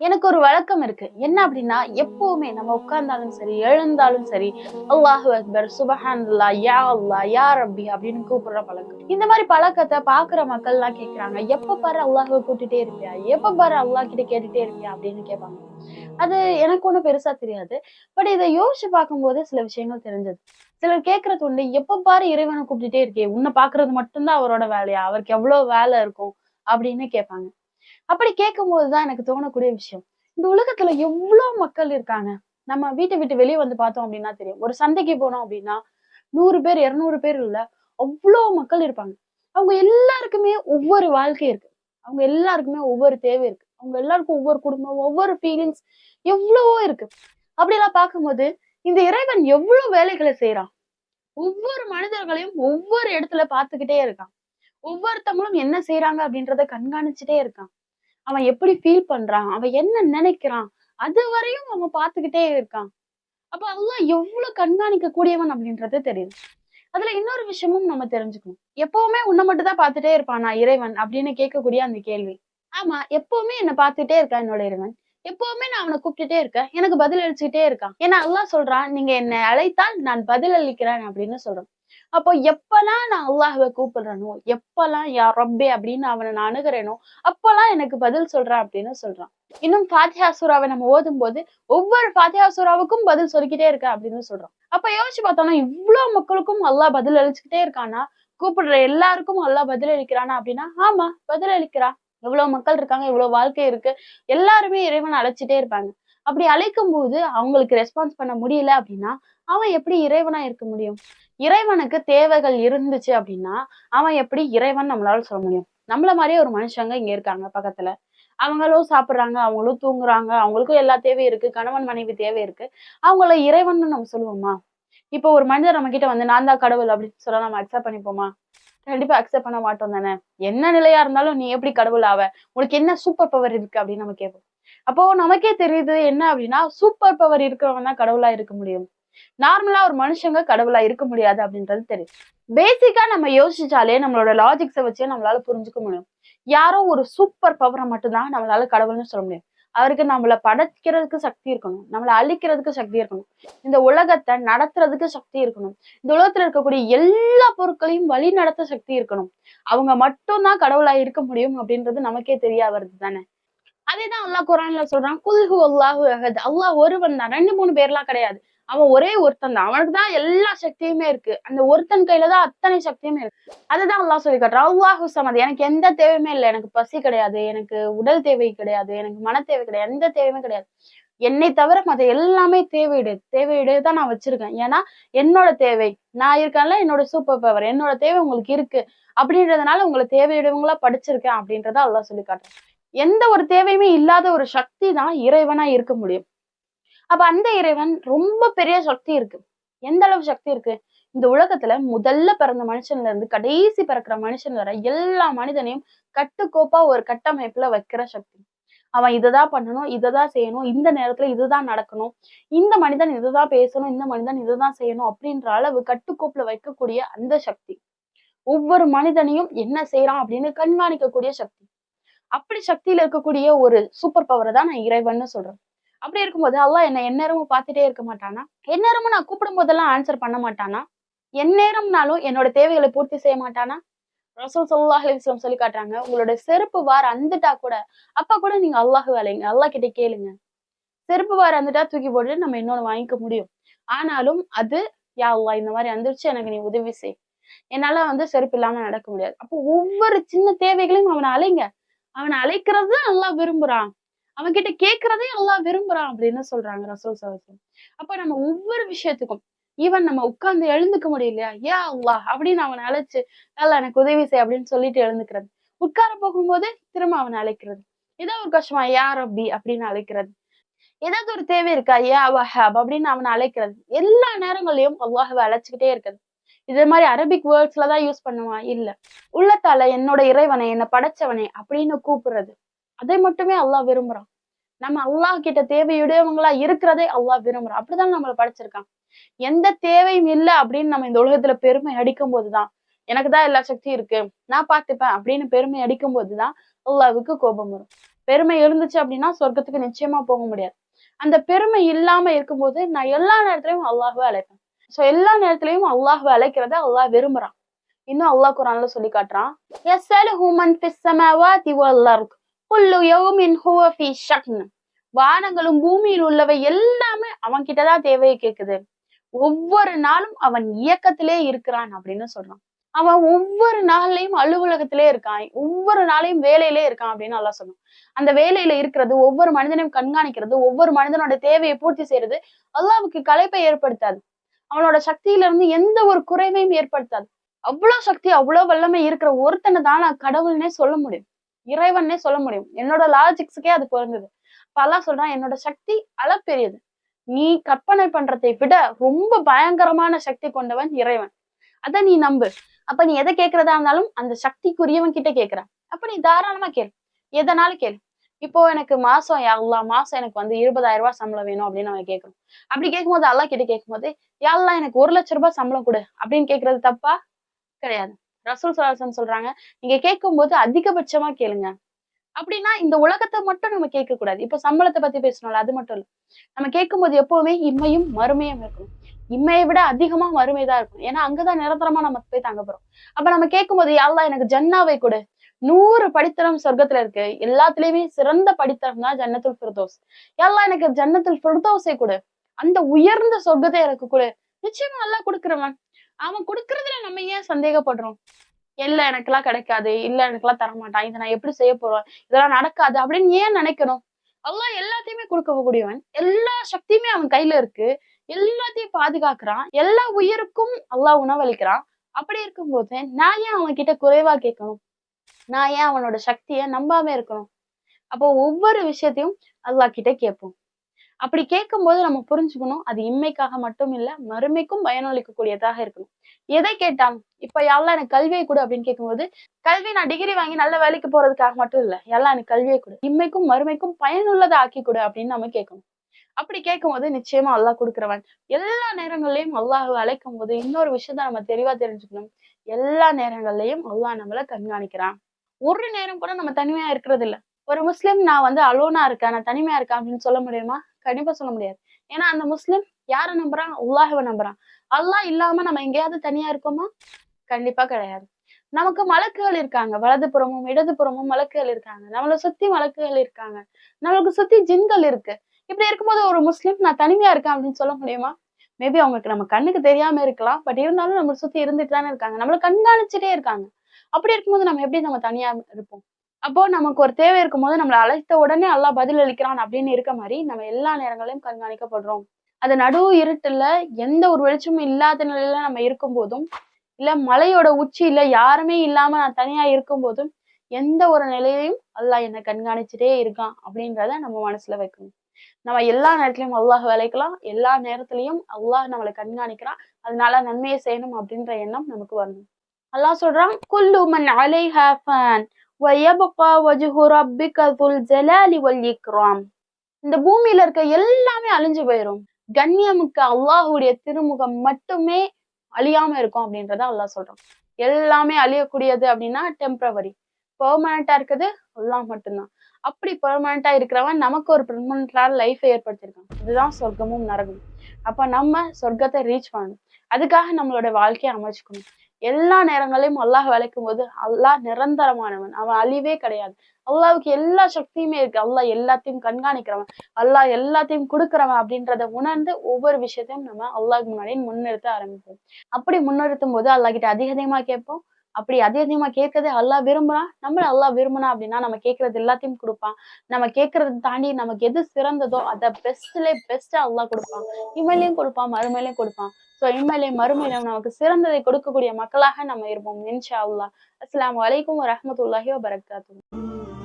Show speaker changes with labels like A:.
A: எனக்கு ஒரு வழக்கம் இருக்கு. என்ன அப்படின்னா எப்பவுமே நம்ம உட்கார்ந்தாலும் சரி எழுந்தாலும் சரி அல்லாஹு அக்பர் சுபஹான்லா யா அல்லா யா ரப்பி அப்படின்னு கூப்பிடுற பழக்கம். இந்த மாதிரி பழக்கத்தை பாக்குற மக்கள் எல்லாம் கேக்குறாங்க எப்ப பாரு அல்லாஹுவை கூட்டிட்டே இருப்பியா? எப்ப பாரு அல்லாஹ் கிட்ட கேட்டுட்டே இருப்பியா? அப்படின்னு கேட்பாங்க. அது எனக்கு ஒன்றும் பெருசா தெரியாது. பட் இதை யோசிச்சு பார்க்கும்போது சில விஷயங்கள் தெரிஞ்சது. சிலர் கேட்கறது உண்டு எப்ப பாரு இறைவனை கூப்பிட்டுட்டே இருக்கே உன்னை பாக்குறது மட்டும்தான் அவரோட வேலையா? அவருக்கு எவ்வளவு வேலை இருக்கும் அப்படின்னு கேட்பாங்க. அப்படி கேட்கும் போதுதான் எனக்கு தோணக்கூடிய விஷயம். இந்த உலகத்துல எவ்வளவு மக்கள் இருக்காங்க? நம்ம வீட்டை விட்டு வெளியே வந்து பார்த்தோம் அப்படின்னா தெரியும். ஒரு சந்தைக்கு போனோம் அப்படின்னா நூறு பேர் இருநூறு பேர் இல்ல அவ்வளோ மக்கள் இருப்பாங்க. அவங்க எல்லாருக்குமே ஒவ்வொரு வாழ்க்கை இருக்கு. அவங்க எல்லாருக்குமே ஒவ்வொரு தேவை இருக்கு. அவங்க எல்லாருக்கும் ஒவ்வொரு குடும்பம் ஒவ்வொரு ஃபீலிங்ஸ் எவ்வளவோ இருக்கு. அப்படிலாம் பார்க்கும்போது இந்த இறைவன் எவ்வளவு வேலைகளை செய்யறான் ஒவ்வொரு மனிதர்களையும் ஒவ்வொரு இடத்துல பார்த்துக்கிட்டே இருக்கான். ஒவ்வொருத்தவங்களும் என்ன செய்யறாங்க அப்படின்றத கண்காணிச்சுட்டே இருக்கான். அவன் எப்படி ஃபீல் பண்றான்? அவன் என்ன நினைக்கிறான்? அது வரையும் அவன் பார்த்துக்கிட்டே இருக்கான். அப்ப அல்லாஹ் எவ்வளவு கண்காணிக்க கூடியவன் அப்படின்றது தெரியுது. அதுல இன்னொரு விஷயமும் நம்ம தெரிஞ்சுக்கணும். எப்பவுமே உன்னை மட்டும் தான் பார்த்துட்டே இருப்பானா இறைவன் அப்படின்னு கேட்கக்கூடிய அந்த கேள்வி. ஆமா எப்பவுமே என்ன பார்த்துட்டே இருக்கான் என்னோட இறைவன்? எப்பவுமே நான் அவனை கூப்பிட்டுட்டே இருக்கேன். எனக்கு பதில் அளிச்சுக்கிட்டே இருக்கான். ஏன்னா அல்லாஹ் சொல்றான் நீங்க என்னை அழைத்தால் நான் பதில் அளிக்கிறேன் அப்படின்னு சொல்றேன் அப்போ எப்பெல்லாம் நான் அல்லாஹுவை கூப்பிடுறேனோ எப்பெல்லாம் யா ரப்பே அப்படின்னு அவனை நான் அணுகிறேனோ அப்பெல்லாம் எனக்கு பதில் சொல்றான் அப்படின்னு சொல்றான். இன்னும் ஃபாத்தியா சூராவை நம்ம ஓதும் போது ஒவ்வொரு ஃபாத்தியா சூராவுக்கும் பதில் சொல்லிக்கிட்டே இருக்க அப்படின்னு சொல்றான். அப்ப யோசிச்சு பார்த்தோம்னா இவ்வளவு மக்களுக்கும் அல்லாஹ் பதில் அளிச்சுக்கிட்டே இருக்கானா? கூப்பிடுற எல்லாருக்கும் அல்லாஹ் பதில் அளிக்கிறானா அப்படின்னா ஆமா பதில் அளிக்கிறான். இவ்வளவு மக்கள் இருக்காங்க இவ்வளவு வாழ்க்கை இருக்கு. எல்லாருமே இறைவன் அழைச்சிட்டே இருப்பாங்க. அப்படி அழைக்கும் போது அவங்களுக்கு ரெஸ்பான்ஸ் பண்ண முடியல அப்படின்னா அவன் எப்படி இறைவனா இருக்க முடியும்? இறைவனுக்கு தேவைகள் இருந்துச்சு அப்படின்னா அவன் எப்படி இறைவன் நம்மளால சொல்ல முடியும்? நம்மள மாதிரியே ஒரு மனுஷங்க இங்க இருக்காங்க பக்கத்துல. அவங்களும் சாப்பிடுறாங்க அவங்களும் தூங்குறாங்க அவங்களுக்கும் எல்லா தேவையும் இருக்கு கணவன் மனைவி தேவை இருக்கு. அவங்கள இறைவன் நம்ம சொல்லுவோமா? இப்போ ஒரு மனிதர் நம்ம கிட்ட வந்து நான் தான் கடவுள் அப்படின்னு சொல்ல நம்ம அக்செப்ட் பண்ணிப்போமா? கண்டிப்பா அக்செப்ட் பண்ண மாட்டோம் தானே. என்ன நிலையா இருந்தாலும் நீ எப்படி கடவுள் ஆவ? உனக்கு என்ன சூப்பர் பவர் இருக்கு அப்படின்னு நம்ம கேட்போம் அப்போ நமக்கே தெரியுது என்ன அப்படின்னா சூப்பர் பவர் இருக்கிறவங்க தான் கடவுளா இருக்க முடியும். நார்மலா ஒரு மனுஷங்க கடவுளா இருக்க முடியாது அப்படின்றது தெரியும் பேசிக்கா நம்ம யோசிச்சாலே நம்மளோட லாஜிக்ஸை வச்சே நம்மளால புரிஞ்சுக்க முடியும். யாரோ ஒரு சூப்பர் பவரை மட்டும்தான் நம்மளால கடவுள்னு சொல்ல முடியும். அவருக்கு நம்மள படைக்கிறதுக்கு சக்தி இருக்கணும். நம்மள அழிக்கிறதுக்கு சக்தி இருக்கணும். இந்த உலகத்தை நடத்துறதுக்கு சக்தி இருக்கணும். இந்த உலகத்துல இருக்கக்கூடிய எல்லா பொருட்களையும் வழி நடத்த சக்தி இருக்கணும். அவங்க மட்டும்தான் கடவுளா இருக்க முடியும் அப்படின்றது நமக்கே தெரிய வருது தானே அதேதான் அல்லாஹ் குரான்ல சொல்றான் குல்ஹு அல்லாஹு அஹத். அல்லாஹ் ஒருவன் தான் ரெண்டு மூணு பேர்லாம் கிடையாது. அவன் ஒரே ஒருத்தன் தான். அவனுக்கு தான் எல்லா சக்தியுமே இருக்கு. அந்த ஒருத்தன் கையில தான் அத்தனை சக்தியுமே இருக்கு. அதுதான் அல்லாஹ் சொல்லி காட்டுறான். அல்லாஹு சமது. எனக்கு எந்த தேவையுமே இல்லை. எனக்கு பசி கிடையாது. எனக்கு உடல் தேவை கிடையாது. எனக்கு மன தேவை கிடையாது. எந்த தேவையுமே கிடையாது. என்னை தவிர மத்த எல்லாமே தேவையிடு. தேவையிடு தான் நான் வச்சிருக்கேன். ஏன்னா என்னோட தேவை நான் இருக்கேன்ல என்னோட சூப்பர் பவர் என்னோட தேவை உங்களுக்கு இருக்கு. அப்படின்றதுனால உங்களை தேவையிடுவங்களா படிச்சிருக்கேன் அப்படின்றத அல்லா சொல்லி காட்டுறேன். எந்த ஒரு தேவையுமே இல்லாத ஒரு சக்தி தான் இறைவனா இருக்க முடியும். அப்ப அந்த இறைவன் ரொம்ப பெரிய சக்தி இருக்கு. எந்த அளவு சக்தி இருக்கு? இந்த உலகத்துல முதல்ல பிறந்த மனுஷன்ல இருந்து கடைசி பிறக்கிற மனுஷன் வர எல்லா மனிதனையும் கட்டுக்கோப்பா ஒரு கட்டமைப்புல வைக்கிற சக்தி. அவன் இததான் பண்ணணும் இததான் செய்யணும் இந்த நேரத்துல இதுதான் நடக்கணும் இந்த மனிதன் இதுதான் பேசணும் இந்த மனிதன் இதுதான் செய்யணும் அப்படின்ற அளவு கட்டுக்கோப்புல வைக்கக்கூடிய அந்த சக்தி. ஒவ்வொரு மனிதனையும் என்ன செய்யறான் அப்படின்னு கண்காணிக்கக்கூடிய சக்தி. அப்படி சக்தியில இருக்கக்கூடிய ஒரு சூப்பர் பவரை தான் நான் இறைவன்னு சொல்றேன். அப்படி இருக்கும்போது அல்லாஹ் என்ன எந்நேரமும் பார்த்துட்டே இருக்க மாட்டானா? எந்நேரமும் நான் கூப்பிடும் போதெல்லாம் ஆன்சர் பண்ண மாட்டானா? எந்நேரம்னாலும் என்னோட தேவைகளை பூர்த்தி செய்ய மாட்டானா? ரசூல் சல்லாஹ் அலிஸ்லாம் சொல்லி காட்டுறாங்க உங்களோட செருப்பு வார் அந்துட்டா கூட அப்ப கூட நீங்க அல்லாஹ் வேலைங்க அல்லாஹ் கிட்ட கேளுங்க. செருப்பு வார் அந்துட்டா தூக்கி போட்டு நம்ம இன்னொன்னு வாங்கிக்க முடியும். ஆனாலும் அது யா அல்லா இந்த மாதிரி வந்துருச்சு எனக்கு நீ உதவி செய். என்னால வந்து செருப்பு இல்லாம நடக்க முடியாது. அப்போ ஒவ்வொரு சின்ன தேவைகளையும் அவனை அலைங்க. அவனை அழைக்கிறது நல்லா விரும்புறான். அவன் கிட்ட கேட்கறதே நல்லா விரும்புறான் அப்படின்னு சொல்றாங்க ரசூல் சவசம் அப்ப நம்ம ஒவ்வொரு விஷயத்துக்கும் ஈவன் நம்ம உட்கார்ந்து எழுந்துக்க முடியலையா? ஏ அவ்வா அப்படின்னு அவனை அழைச்சு அல்ல எனக்கு உதவி செய் அப்படின்னு சொல்லிட்டு எழுந்துக்கிறது. உட்கார போகும்போது திரும்ப அவனை அழைக்கிறது. ஏதோ ஒரு கஷ்டமா யார் அப்படி அப்படின்னு அழைக்கிறது. ஏதாவது ஒரு தேவை இருக்கா? ஏ அவஹாப் அப்படின்னு அவனை அழைக்கிறது. எல்லா நேரங்களையும் அல்லாஹவை அழைச்சுக்கிட்டே இருக்கிறது இதே மாதிரி அரபிக் வேர்ட்ஸ்ல தான் யூஸ் பண்ணுவான். இல்ல. உள்ளத்தால என்னோட இறைவனை என்னை படைச்சவனே அப்படின்னு கூப்பிடுறது. அதை மட்டுமே அல்லாஹ் விரும்புறான். நம்ம அல்லாஹ் கிட்ட தேவையுடையவங்களா இருக்கிறதே அல்லாஹ் விரும்புறான். அப்படிதான் நம்மள படைச்சிருக்கான். எந்த தேவையும் இல்லை அப்படின்னு நம்ம இந்த உலகத்துல பெருமை அடிக்கும் போதுதான் எனக்கு தான் எல்லா சக்தியும் இருக்கு. நான் பார்த்துப்பேன் அப்படின்னு பெருமை அடிக்கும் போதுதான் அல்லாவுக்கு கோபம் வரும். பெருமை இருந்துச்சு அப்படின்னா சொர்க்கத்துக்கு நிச்சயமா போக முடியாது. அந்த பெருமை இல்லாம இருக்கும்போது நான் எல்லா நேரத்திலையும் அல்லாஹுவே அழைப்பேன். சோ எல்லா நேரத்துலையும் அல்லாஹ் அழைக்கிறத அல்லாஹ் விரும்புறான். இன்னும் அல்லாஹ் குரான்ல சொல்லி காட்டுறான். எஸ்ஸல் ஹூமன் ஃபிஸ் சமாவாதி வல் அர்த் குல்லு யௌமின் வானங்களும் பூமியில் உள்ளவை எல்லாமே அவன் கிட்டதான் தேவையை கேக்குது ஒவ்வொரு நாளும் அவன் இயக்கத்திலே இருக்கிறான் அப்படின்னு சொல்றான். அவன் ஒவ்வொரு நாள்லயும் அலுவலகத்திலே இருக்கான். ஒவ்வொரு நாளையும் வேலையிலே இருக்கான் அப்படின்னு நல்லா சொல்லுவான் அந்த வேலையில இருக்கிறது ஒவ்வொரு மனிதனையும் கண்காணிக்கிறது ஒவ்வொரு மனிதனோட தேவையை பூர்த்தி செய்யறது அல்லாவுக்கு களைப்பை ஏற்படுத்தாது. அவனோட சக்தியில இருந்து எந்த ஒரு குறைவையும் ஏற்படுத்தாது. அவ்வளவு சக்தி அவ்வளவு வல்லமை இருக்கிற ஒருத்தனை தான் நான் கடவுள்னே சொல்ல முடியும். இறைவன்னே சொல்ல முடியும். என்னோட லாஜிக்ஸுக்கே அது பொருந்தது. அப்ப சொல்றான் என்னோட சக்தி அளப்பெரியது. நீ கற்பனை பண்றதை விட ரொம்ப பயங்கரமான சக்தி கொண்டவன் இறைவன். அத நீ நம்பு. அப்ப நீ எதை கேட்கறதா இருந்தாலும் அந்த சக்திக்குரியவன் கிட்ட கேக்குற அப்ப நீ தாராளமா கேள். எதனாலும் கேள். இப்போ எனக்கு மாசம் எல்லா மாசம் எனக்கு வந்து இருபதாயிரம் ரூபாய் சம்பளம் வேணும் அப்படின்னு நம்ம கேட்கணும் அப்படி கேட்கும்போது அல்லா கிட்ட கேட்கும்போது யாழ்லா எனக்கு ஒரு லட்ச ரூபாய் சம்பளம் கொடு அப்படின்னு கேக்குறது தப்பா? கிடையாது. ரசூல் சலாசன் சொல்றாங்க நீங்க கேட்கும்போது அதிகபட்சமா கேளுங்க. அப்படின்னா இந்த உலகத்தை மட்டும் நம்ம கேட்க கூடாது. இப்ப சம்பளத்தை பத்தி பேசணும்ல அது மட்டும் இல்ல. நம்ம கேட்கும்போது எப்பவுமே இம்மையும் மறுமையும் இருக்கணும் இம்மையை விட அதிகமா மறுமை தான் இருக்கும். ஏன்னா அங்கதான் நிரந்தரமா நம்ம போய் தங்க போறோம். அப்ப நம்ம கேட்கும்போது யாழ்லா எனக்கு ஜன்னாவை கொடு. நூறு படித்தரம் சொர்க்கத்துல இருக்கு. எல்லாத்துலயுமே சிறந்த படித்தரம் தான் ஜன்னத்துல் ஃபிர்தோஸ். எல்லாம் எனக்கு ஜன்னத்துல் ஃபிர்தோஸை கொடு. அந்த உயர்ந்த சொர்க்கத்தை எனக்கு கொடு. நிச்சயமா நல்லா கொடுக்குறவன். அவன் கொடுக்கறதுல நம்ம ஏன் சந்தேகப்படுறோம்? இல்ல எனக்கெல்லாம் கிடைக்காது. இல்ல எனக்கு எல்லாம் தரமாட்டான். இதை நான் எப்படி செய்ய போறேன் இதெல்லாம் நடக்காது அப்படின்னு ஏன் நினைக்கணும்? அல்லாஹ் எல்லாத்தையுமே கொடுக்க கூடியவன் எல்லா சக்தியுமே அவன் கையில இருக்கு. எல்லாத்தையும் பாதுகாக்கிறான். எல்லா உயிருக்கும் அல்லாஹ் உணவளிக்கிறான். அப்படி இருக்கும்போது நான் ஏன் அவன் கிட்ட குறைவா கேட்கணும்? நான் ஏன் அவனோட சக்தியை நம்பாம இருக்கணும்? அப்போ ஒவ்வொரு விஷயத்தையும் அல்லாஹ் கிட்ட கேட்போம். அப்படி கேட்கும்போது நம்ம புரிஞ்சுக்கணும் அது இம்மைக்காக மட்டும் இல்ல மறுமைக்கும் பயனளிக்கக்கூடியதாக இருக்கணும். எதை கேட்டான் இப்ப யாரெல்லாம் எனக்கு கல்வியை கொடு அப்படின்னு கேட்கும்போது கல்வி நான் டிகிரி வாங்கி நல்ல வேலைக்கு போறதுக்காக மட்டும் இல்ல எல்லாம் எனக்கு கல்வியை கொடு. இம்மைக்கும் மறுமைக்கும் பயனுள்ளதை ஆக்கி கொடு அப்படின்னு நம்ம கேட்கணும். அப்படி கேட்கும் போது நிச்சயமா அல்லாஹ் கொடுக்குறவன் எல்லா நேரங்கள்லயும் அல்லாஹ் அழைக்கும் போது இன்னொரு விஷயத்த நம்ம தெளிவா தெரிஞ்சுக்கணும். எல்லா நேரங்கள்லயும் அல்லா நம்மள கண்காணிக்கிறான். ஒரு நேரம் கூட நம்ம தனிமையா இருக்கிறது இல்ல ஒரு முஸ்லீம் நான் வந்து அலோனா இருக்கேன் நான் தனிமையா இருக்கேன் அப்படின்னு சொல்ல முடியுமா? கண்டிப்பா சொல்ல முடியாது. ஏன்னா அந்த முஸ்லீம் யார நம்புறான்? உல்லாஹவை நம்புறான். அல்லாஹ் இல்லாம நம்ம எங்கேயாவது தனியா இருக்கோமா? கண்டிப்பா கிடையாது. நமக்கு மலக்குகள் இருக்காங்க. வலதுபுறமும் இடதுபுறமும் மலக்குகள் இருக்காங்க. நம்மளை சுத்தி மலக்குகள் இருக்காங்க. நம்மளுக்கு சுத்தி ஜின்கள் இருக்கு. இப்படி இருக்கும்போது ஒரு முஸ்லீம் நான் தனிமையா இருக்கேன் அப்படின்னு சொல்ல முடியுமா? மேபி அவங்களுக்கு நம்ம கண்ணுக்கு தெரியாம இருக்கலாம். பட் இருந்தாலும் நம்மளை சுத்தி இருந்துட்டு தானே இருக்காங்க. நம்மளை கண்காணிச்சுட்டே இருக்காங்க. அப்படி இருக்கும்போது நம்ம எப்படி நம்ம தனியா இருப்போம்? அப்போ நமக்கு ஒரு தேவை இருக்கும்போது நம்மளை அழைத்த உடனே அல்லா பதில் அளிக்கிறான் அப்படின்னு இருக்க மாதிரி நம்ம எல்லா நேரங்களையும் கண்காணிக்கப்படுறோம். அது நடு இருட்டுல எந்த ஒரு வெளிச்சமும் இல்லாத நிலையில நம்ம இருக்கும் போதும் இல்ல மலையோட உச்சியில யாருமே இல்லாம நான் தனியா இருக்கும் போதும் எந்த ஒரு நிலையையும் அல்லாஹ் என்னை கண்காணிச்சுட்டே இருக்கான் அப்படின்றத நம்ம மனசுல வைக்கணும். நம்ம எல்லா நேரத்திலயும் அல்லாஹ் விளைக்கலாம். எல்லா நேரத்திலயும் அல்லாஹ் நம்மளை கண்காணிக்கிறான் அதனால நன்மையை செய்யணும் அப்படின்ற எண்ணம் நமக்கு வரணும். அல்லாஹ் சொல்றான் குல்லுமன் அலை ஹாஃபான் வயபகா வஜுஹு ரப்பிக துல் ஜலாலி வல் இந்த பூமியில இருக்க எல்லாமே அழிஞ்சு போயிடும் கண்ணியமுக்கு அல்லாஹுடைய திருமுகம் மட்டுமே அழியாம இருக்கும் அப்படின்றத அல்லாஹ் சொல்றான். எல்லாமே அழியக்கூடியது அப்படின்னா டெம்பரவரி பெர்மனண்டா இருக்குது அல்லாஹ் மட்டும்தான். அப்படி பெர்மனண்டா இருக்கிறவன் நமக்கு ஒரு பெர்மனண்டான லைஃபை ஏற்படுத்தியிருக்கான். இதுதான் சொர்க்கமும் நரகமும். அப்ப நம்ம சொர்க்கத்தை ரீச் பண்ணணும். அதுக்காக நம்மளோட வாழ்க்கையை அமைச்சுக்கணும். எல்லா நேரங்களையும் அல்லாஹ் விளைக்கும் போது அல்லாஹ் நிரந்தரமானவன். அவன் அழிவே கிடையாது. அல்லாவுக்கு எல்லா சக்தியுமே இருக்கு. அல்லாஹ் எல்லாத்தையும் கண்காணிக்கிறவன். அல்லாஹ் எல்லாத்தையும் கொடுக்குறவன் அப்படின்றத உணர்ந்து ஒவ்வொரு விஷயத்தையும் நம்ம அல்லாஹ் முன்னாடி முன்னிறுத்த ஆரம்பிப்போம். அப்படி முன்னிறுத்தும் போது அல்லாஹ் கிட்ட அதிக அதிகமா கேட்போம். அப்படி அதிக அதிகமா கேட்கறதே அல்லா விரும்புறான் நம்ம அல்லா விரும்புனா அப்படின்னா நம்ம கேட்கறது எல்லாத்தையும் கொடுப்பான். நம்ம கேட்கறத தாண்டி நமக்கு எது சிறந்ததோ அதை பெஸ்ட்ல பெஸ்டா அல்லா கொடுப்பான். இமையிலையும் கொடுப்பான் மறுமையிலையும் கொடுப்பான். சோ இம்மையிலையும் மறுமையிலும் நமக்கு சிறந்ததை கொடுக்கக்கூடிய மக்களாக நம்ம இருப்போம் இன்ஷா அல்லா அஸ்லாம் வலைக்கும் வரஹ்மத்துல்லாஹி வபரகாத்துஹு.